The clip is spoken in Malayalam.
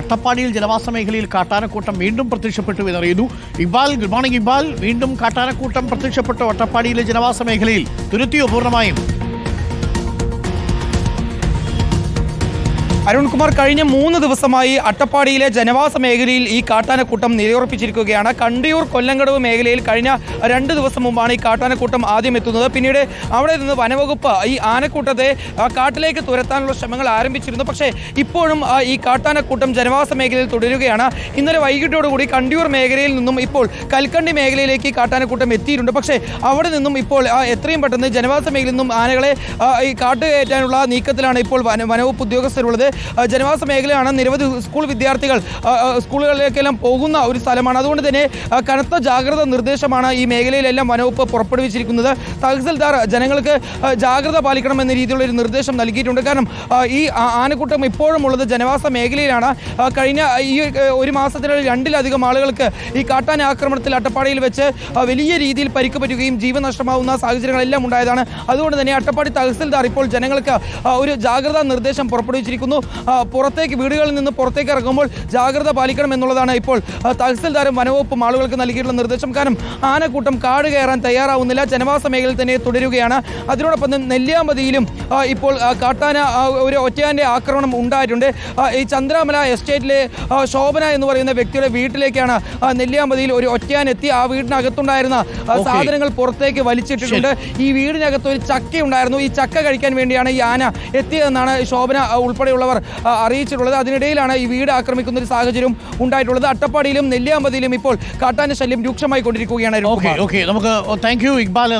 അട്ടപ്പാടിയിൽ ജലവാസ മേഖലയിൽ കാട്ടാനക്കൂട്ടം വീണ്ടും പ്രത്യക്ഷപ്പെട്ടു എന്നറിയുന്നു. ഇബാൽ ഗുഡ് മോർണിംഗ് ഇബാൽ വീണ്ടും കാട്ടാനക്കൂട്ടം പ്രത്യക്ഷപ്പെട്ടു. അട്ടപ്പാടിയിലെ ജലവാസ മേഖലയിൽ തുരുത്തിയോ പൂർണമായും? അരുൺകുമാർ കഴിഞ്ഞ മൂന്ന് ദിവസമായി അട്ടപ്പാടിയിലെ ജനവാസ മേഖലയിൽ ഈ കാട്ടാനക്കൂട്ടം നിലയുറപ്പിച്ചിരിക്കുകയാണ്. കണ്ടിയൂർ കൊല്ലങ്കടവ് മേഖലയിൽ കഴിഞ്ഞ രണ്ട് ദിവസം മുമ്പാണ് ഈ കാട്ടാനക്കൂട്ടം ആദ്യം എത്തുന്നത്. പിന്നീട് അവിടെ നിന്ന് വനവകുപ്പ് ഈ ആനക്കൂട്ടത്തെ കാട്ടിലേക്ക് തുരത്താനുള്ള ശ്രമങ്ങൾ ആരംഭിച്ചിരുന്നു. പക്ഷേ ഇപ്പോഴും ഈ കാട്ടാനക്കൂട്ടം ജനവാസ മേഖലയിൽ തുടരുകയാണ്. ഇന്നലെ വൈകിട്ടോടുകൂടി കണ്ടിയൂർ മേഖലയിൽ നിന്നും ഇപ്പോൾ കൽക്കണ്ടി മേഖലയിലേക്ക് കാട്ടാനക്കൂട്ടം എത്തിയിട്ടുണ്ട്. പക്ഷേ അവിടെ നിന്നും ഇപ്പോൾ എത്രയും പെട്ടെന്ന് ജനവാസ മേഖലയിൽ നിന്നും ആനകളെ ഈ കാട്ടുകയറ്റാനുള്ള നീക്കത്തിലാണ് ഇപ്പോൾ വനവകുപ്പ് ഉദ്യോഗസ്ഥരുള്ളത്. ജനവാസ മേഖലയാണ് നിരവധി സ്കൂൾ വിദ്യാർത്ഥികൾ സ്കൂളുകളിലേക്കെല്ലാം പോകുന്ന ഒരു സ്ഥലമാണ്. അതുകൊണ്ട് തന്നെ കനത്ത ജാഗ്രത നിർദ്ദേശമാണ് ഈ മേഖലയിലെല്ലാം വനവകുപ്പ് പുറപ്പെടുവിച്ചിരിക്കുന്നത്. തഹസിൽദാർ ജനങ്ങൾക്ക് ജാഗ്രത പാലിക്കണം എന്ന രീതിയിലുള്ള ഒരു നിർദ്ദേശം നൽകിയിട്ടുണ്ട്. കാരണം ഈ ആനക്കൂട്ടം ഇപ്പോഴും ഉള്ളത് ജനവാസ മേഖലയിലാണ്. കഴിഞ്ഞ ഈ ഒരു മാസത്തിനുള്ളിൽ രണ്ടിലധികം ആളുകൾക്ക് ഈ കാട്ടാന ആക്രമണത്തിൽ അട്ടപ്പാടിയിൽ വെച്ച് വലിയ രീതിയിൽ പരിക്ക് പറ്റുകയും ജീവൻ നഷ്ടമാവുന്ന സാഹചര്യങ്ങളെല്ലാം ഉണ്ടായതാണ്. അതുകൊണ്ട് തന്നെ അട്ടപ്പാടി തഹസിൽദാർ ഇപ്പോൾ ജനങ്ങൾക്ക് ഒരു ജാഗ്രതാ നിർദ്ദേശം പുറപ്പെടുവിച്ചിരിക്കുന്നു. പുറത്തേക്ക് വീടുകളിൽ നിന്ന് പുറത്തേക്ക് ഇറങ്ങുമ്പോൾ ജാഗ്രത പാലിക്കണം എന്നുള്ളതാണ് ഇപ്പോൾ തഹസിൽദാരും വനവകുപ്പും ആളുകൾക്ക് നൽകിയിട്ടുള്ള നിർദ്ദേശം. കാരണം ആനക്കൂട്ടം കാട് കയറാൻ തയ്യാറാവുന്നില്ല ജനവാസ മേഖലയിൽ തന്നെ തുടരുകയാണ്. അതിനോടൊപ്പം തന്നെ നെല്ലിയാമ്പതിയിലും ഇപ്പോൾ കാട്ടാന ഒരു ഒറ്റയാന്റെ ആക്രമണം ഉണ്ടായിട്ടുണ്ട്. ഈ ചന്ദ്രാമല എസ്റ്റേറ്റിലെ ശോഭന എന്ന് പറയുന്ന വ്യക്തിയുടെ വീട്ടിലേക്കാണ് നെല്ലിയാമ്പതിയിൽ ഒരു ഒറ്റയാൻ എത്തി. ആ വീടിനകത്തുണ്ടായിരുന്ന. സാധനങ്ങൾ പുറത്തേക്ക് വലിച്ചിട്ടിട്ടുണ്ട്. ഈ വീടിനകത്ത് ഒരു ചക്ക ഉണ്ടായിരുന്നു ഈ ചക്ക കഴിക്കാൻ വേണ്ടിയാണ് ഈ ആന എത്തിയതെന്നാണ് ശോഭന ഉൾപ്പെടെയുള്ളവർ അറിയിച്ചിട്ടുള്ളത്. അതിനിടയിലാണ് ഈ വീട് ആക്രമിക്കുന്ന ഒരു സാഹചര്യം ഉണ്ടായിട്ടുള്ളത്. അട്ടപ്പാടിയിലും നെല്ലിയാമ്പതിയിലും ഇപ്പോൾ കാട്ടാന ശല്യം രൂക്ഷമായി കൊണ്ടിരിക്കുകയാണ് ഓക്കെ ഓക്കെ നമുക്ക് താങ്ക് യു ഇക്ബാൽ